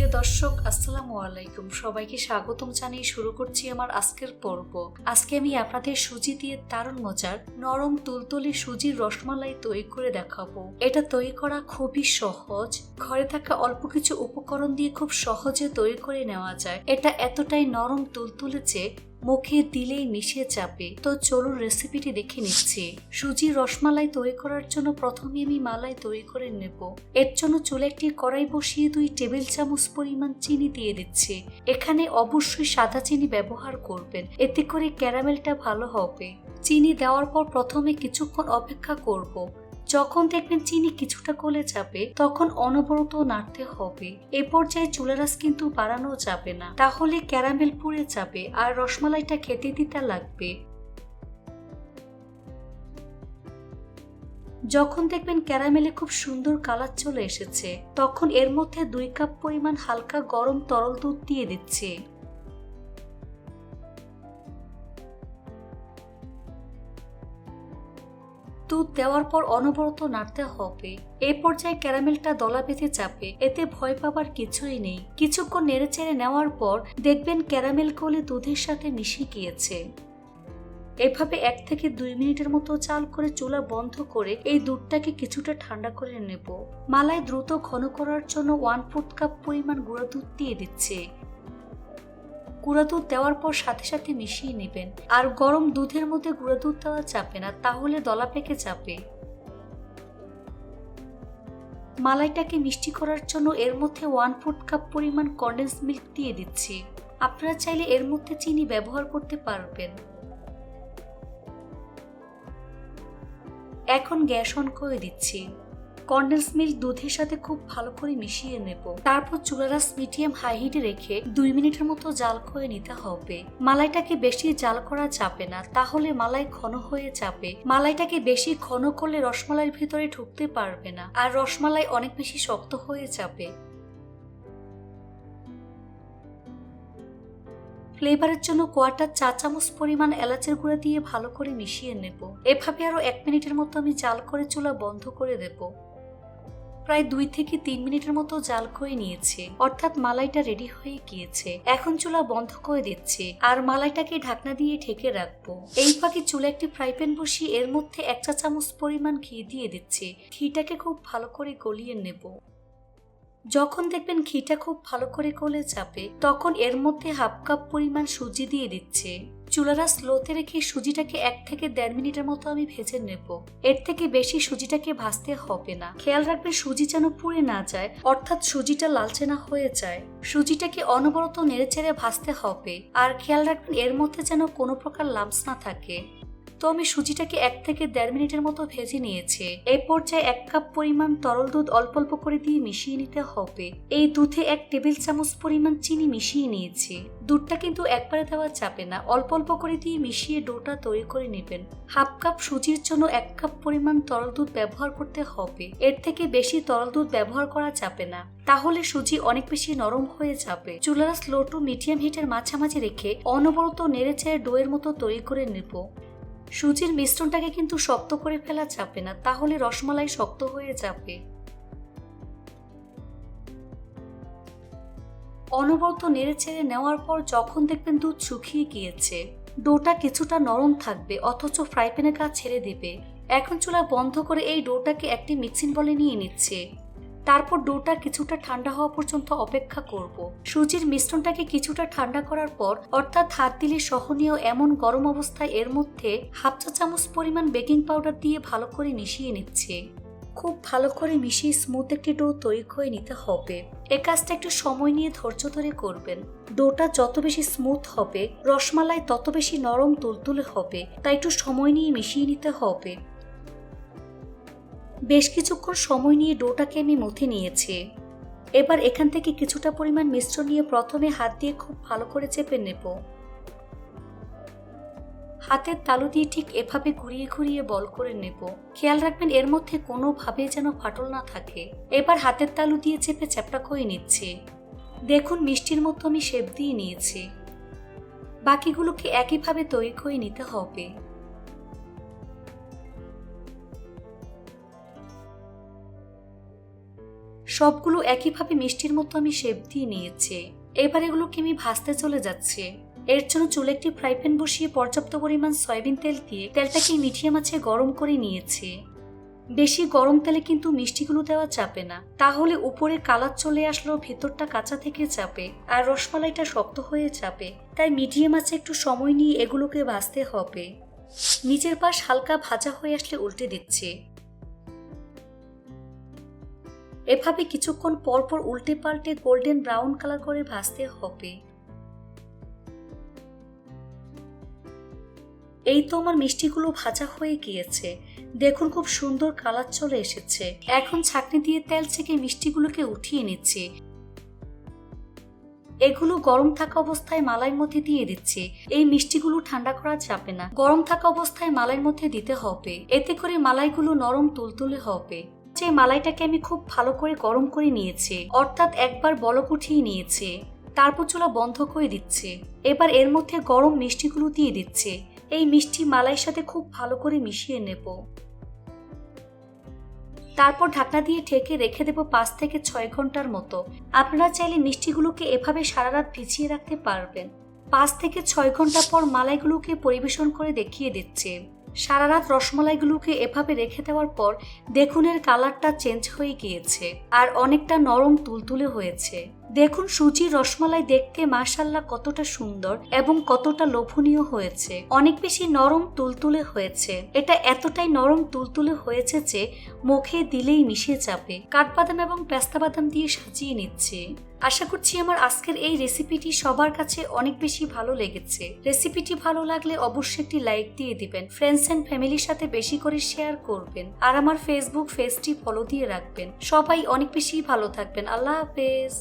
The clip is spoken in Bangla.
প্রিয় দর্শক, আসসালামু আলাইকুম। সবাইকে স্বাগতম জানিয়ে শুরু করছি আমার আজকের পর্ব। আজকে আমি আপনাদের সুজি দিয়ে দারুণ মজার নরম তুলতুলে সুজির রসমালাই তৈরি করে দেখাবো। এটা তৈরি করা খুবই সহজ। ঘরে থাকা অল্প কিছু উপকরণ দিয়ে খুব সহজে তৈরি করে নেওয়া যায়। এটা এতটাই নরম তুলতুলে যে মুখে দিলেই মিশে চাপে তো চলুন রেসিপিটি দেখে নিচ্ছি। সুজির রসমালাই তৈরি করার জন্য প্রথমে আমি মালাই তৈরি করে নেব। এর জন্য চুলে একটি কড়াই বসিয়ে দুই টেবিল চামচ পরিমাণ চিনি দিয়ে দিচ্ছি। এখানে অবশ্যই সাদা চিনি ব্যবহার করবেন। এতে করে ক্যারামেলটা ভালো হবে। চিনি দেওয়ার পর প্রথমে কিছুক্ষণ অপেক্ষা করব। যখন দেখবেন চিনি কিছুটা গলে যাবে, তখন অনবরত নাড়তে হবে। এ পর্যায়ে চুলারাস কিন্তু বাড়ানো যাবে না। তাহলে ক্যারামেল পুড়ে যাবে আর রসমালাইটা খেতে দিতে লাগবে। যখন দেখবেন ক্যারামেলে খুব সুন্দর কালার চলে এসেছে, তখন এর মধ্যে দুই কাপ পরিমাণ হালকা গরম তরল দুধ দিয়ে দিচ্ছে। দুধ দেওয়ার পর অনবরত নাড়তে হবে। এ পর্যায়ে ক্যারামেলটা দলা বেঁধে চাপে। এতে ভয় পাবার কিছুই নেই। কিছুক্ষণ নেড়েচেড়ে নেওয়ার পর দেখবেন ক্যারামেল গলে দুধের সাথে মিশে গিয়েছে। এভাবে এক থেকে দুই মিনিটের মতো চাল করে চুলা বন্ধ করে এই দুধটাকে কিছুটা ঠান্ডা করে নেব। মালায় দ্রুত ঘন করার জন্য ওয়ান ফোর্থ কাপ পরিমাণ গুঁড়া দুধ দিয়ে দিচ্ছে। গুঁড়া দুধ দেওয়ার পর সাথে সাথে মিশিয়ে নেবেন। আর গরম দুধের মধ্যে গুঁড়া দুধ দেওয়া চাপে না, তাহলে দলা পেকে চাপে মালাইটাকে মিষ্টি করার জন্য এর মধ্যে ওয়ান ফোর্থ কাপ পরিমাণ কন্ডেন্স মিল্ক দিয়ে দিচ্ছি। আপনারা চাইলে এর মধ্যে চিনি ব্যবহার করতে পারবেন। এখন গ্যাস অন করে দিচ্ছি। কন্ডেন্স মিল্ক দুধের সাথে খুব ভালো করে মিশিয়ে নেব। তারপর চুলারাস মিডিয়াম হাই হিটে রেখে দুই মিনিটের মতো জাল করে নিতে হবে। মালাইটাকে বেশি জাল করা যাবে না, তাহলে মালাই ঘন হয়ে যাবে। মালাইটাকে বেশি ঘন করলে রসমালাইয়ের ভিতরে ঢুকতে পারবে না, আর রসমালাই অনেক বেশি শক্ত হয়ে যাবে। ফ্লেভারের জন্য কোয়াটার চা চামচ পরিমাণ এলাচের গুঁড়া দিয়ে ভালো করে মিশিয়ে নেব। এভাবে আরও এক মিনিটের মতো আমি জাল করে চুলা বন্ধ করে দেব। প্রায় দুই থেকে তিন মিনিটের মতো জাল করে নিয়েছে। অর্থাৎ মালাইটা রেডি হয়ে গিয়েছে। এখন চুলা বন্ধ করে দিচ্ছে। আর মালাইটাকে ঢাকনা দিয়ে ঢেকে রাখব। এই ফাঁকে চুলা একটি ফ্রাই প্যান বসিয়ে এর মধ্যে এক চা চামচ পরিমাণ ঘি দিয়ে দিচ্ছে। ঘিটাকে খুব ভালো করে গলিয়ে নেব। যখন দেখবেন ঘিটা খুব ভালো করে গলে যাবে, তখন এর মধ্যে হাফ কাপ পরিমাণ সুজি দিয়ে দিচ্ছে। চুলারা স্লোতে রেখে সুজিটাকে এক থেকে দেড় মিনিটের মতো আমি ভেজে নেব। এর থেকে বেশি সুজিটাকে ভাজতে হবে না। খেয়াল রাখবে সুজি যেন পুড়ে না যায়, অর্থাৎ সুজিটা লালচে না হয়ে যায়। সুজিটাকে অনবরত নেড়ে চেড়ে ভাজতে হবে। আর খেয়াল রাখবেন এর মধ্যে যেন কোনো প্রকার লামস না থাকে। তো আমি সুজিটাকে এক থেকে দেড় মিনিটের মতো ভেজে নিয়েছি। এই পর্যায়ে এক কাপ পরিমাণ তরল দুধ অল্প অল্প করে দিয়ে মিশিয়ে নিতে হবে। এই দুধে এক টেবিল চামচ পরিমাণ চিনি মিশিয়ে নিয়েছি। দুধটা কিন্তু একবারে দেওয়া যাবে না। অল্প অল্প করে দিয়ে মিশিয়ে ডোটা তৈরি করে নেবেন। হাফ কাপ সুজির জন্য এক কাপ পরিমাণ তরল দুধ ব্যবহার করতে হবে। এর থেকে বেশি তরল দুধ ব্যবহার করা যাবে না। তাহলে সুজি অনেক বেশি নরম হয়ে যাবে। চুলারা স্লো টু মিডিয়াম হিটের মাঝামাঝি রেখে অনবরত নেড়ে চেড়ে ডোয়ের মতো তৈরি করে নেব। সুজির মিশ্রণটাকে কিন্তু শক্ত করে ফেলা যাবে না, তাহলে রসমালাই শক্ত হয়ে যাবে। অনবরত নেড়ে ছেড়ে নেওয়ার পর যখন দেখবেন দুধ শুকিয়ে গিয়েছে, ডোটা কিছুটা নরম থাকবে, অথচ ফ্রাই প্যানের কাজ ছেড়ে দেবে। এখন চুলা বন্ধ করে এই ডোটাকে একটি মিক্সিং বলে নিয়ে নিচ্ছে। তারপর ডোটা কিছুটা ঠান্ডা হওয়া পর্যন্ত অপেক্ষা করব। সুজির মিশ্রণটাকে কিছুটা ঠান্ডা করার পর অর্থাৎ হাত দিলে সহনীয় এমন গরম অবস্থায় এর মধ্যে হাফ চা চামচ পরিমাণ বেকিং পাউডার দিয়ে ভালো করে মিশিয়ে নিচ্ছে। খুব ভালো করে মিশিয়ে স্মুথ একটি ডো তৈরি করে নিতে হবে। এ কাজটা একটু সময় নিয়ে ধৈর্য ধরে করবেন। ডোটা যত বেশি স্মুথ হবে, রসমালাই তত বেশি নরম তুলতুলে হবে, তাই একটু সময় নিয়ে মিশিয়ে নিতে হবে। বেশ কিছুক্ষণ সময় নিয়ে ডোটাকে আমি মথে নিয়েছি। এবার এখান থেকে কিছুটা পরিমাণ মিশ্রণ নিয়ে প্রথমে হাত দিয়ে খুব ভালো করে চেপে নেব। হাতের তালু দিয়ে ঠিক এভাবে ঘুরিয়ে ঘুরিয়ে বল করে নেব। খেয়াল রাখবেন এর মধ্যে কোনোভাবে যেন ফাটল না থাকে। এবার হাতের তালু দিয়ে চেপে চ্যাপটা করে নিচ্ছে। দেখুন মিষ্টির মতো আমি শেপ দিয়ে নিয়েছি। বাকিগুলোকে একইভাবে তৈরি করে নিতে হবে। সবগুলো একইভাবে মিষ্টির মতো আমি শেপ দিয়ে নিয়েছি। এবার এগুলোকে আমি ভাজতে চলে যাচ্ছে। এর জন্য চুলে একটি ফ্রাই প্যান বসিয়ে পর্যাপ্ত পরিমাণ সয়াবিন তেল দিয়ে তেলটাকে মিঠিয়ে মাছে গরম করে নিয়েছি। বেশি গরম তেলে কিন্তু মিষ্টিগুলো দেওয়া চাপে না। তাহলে উপরে কালার চলে আসলেও ভেতরটা কাঁচা থেকে চাপে আর রসমালাইটা শক্ত হয়ে চাপে তাই মিডিয়াম আছে একটু সময় নিয়ে এগুলোকে ভাজতে হবে। নিচের পাশ হালকা ভাজা হয়ে আসলে উল্টে দিচ্ছে। এভাবে কিছুক্ষণ পর পর উল্টে পাল্টে গোল্ডেন ব্রাউন কালার করে ভাজতে হবে। এই তো আমার মিষ্টিগুলো ভাজা হয়ে গিয়েছে। দেখুন খুব সুন্দর কালার চলে এসেছে। এখন ছাকনি দিয়ে তেল থেকে মিষ্টিগুলোকে উঠিয়ে নিচ্ছি। এগুলো গরম থাকা অবস্থায় মালাইয়ের মধ্যে দিয়ে দিচ্ছি। এই মিষ্টিগুলো ঠান্ডা করা যাবে না। গরম থাকা অবস্থায় মালাইয়ের মধ্যে দিতে হবে। এতে করে মালাইগুলো নরম তুলতুলে হবে। যে মালাইটাকে আমি খুব ভালো করে গরম করে নিয়েছি, অর্থাৎ একবার বলক উঠিয়ে নিয়েছে তারপর চুলা বন্ধ করে দিচ্ছে। এবার এর মধ্যে গরম মিষ্টিগুলো দিয়ে দিচ্ছে। এই মিষ্টি মালাইয়ের সাথে খুব ভালো করে মিশিয়ে নেব। তারপর ঢাকনা দিয়ে ঢেকে রেখে দেবো পাঁচ থেকে ছয় ঘণ্টার মতো। আপনারা চাইলে মিষ্টিগুলোকে এভাবে সারা রাত ভিজিয়ে রাখতে পারবেন। পাঁচ থেকে ছয় ঘণ্টা পর মালাইগুলোকে পরিবেশন করে দেখিয়ে দিচ্ছে। সারা রাত রসমালাইগুলোকে এভাবে রেখে দেওয়ার পর দেখুনের কালারটা চেঞ্জ হয়ে গিয়েছে আর অনেকটা নরম তুলতুলে হয়েছে। দেখুন সুজির রসমালাই দেখতে মাশাল্লাহ কতটা সুন্দর এবং কতটা লোভনীয় হয়েছে। অনেক বেশি নরম তুলতুলে হয়েছে। এটা এতটাই নরম তুলতুলে হয়েছে যে মুখে দিলেই মিশে যাবে। কাঠবাদাম এবং পেস্তা বাদাম দিয়ে সাজিয়ে নিচ্ছে। আশা করছি আমার আজকের এই রেসিপিটি সবার কাছে অনেক বেশি ভালো লেগেছে। রেসিপিটি ভালো লাগলে অবশ্যই একটি লাইক দিয়ে দিবেন। ফ্রেন্ডস অ্যান্ড ফ্যামিলির সাথে বেশি করে শেয়ার করবেন। আর আমার ফেসবুক পেজটি ফলো দিয়ে রাখবেন। সবাই অনেক বেশি ভালো থাকবেন। আল্লাহ হাফেজ।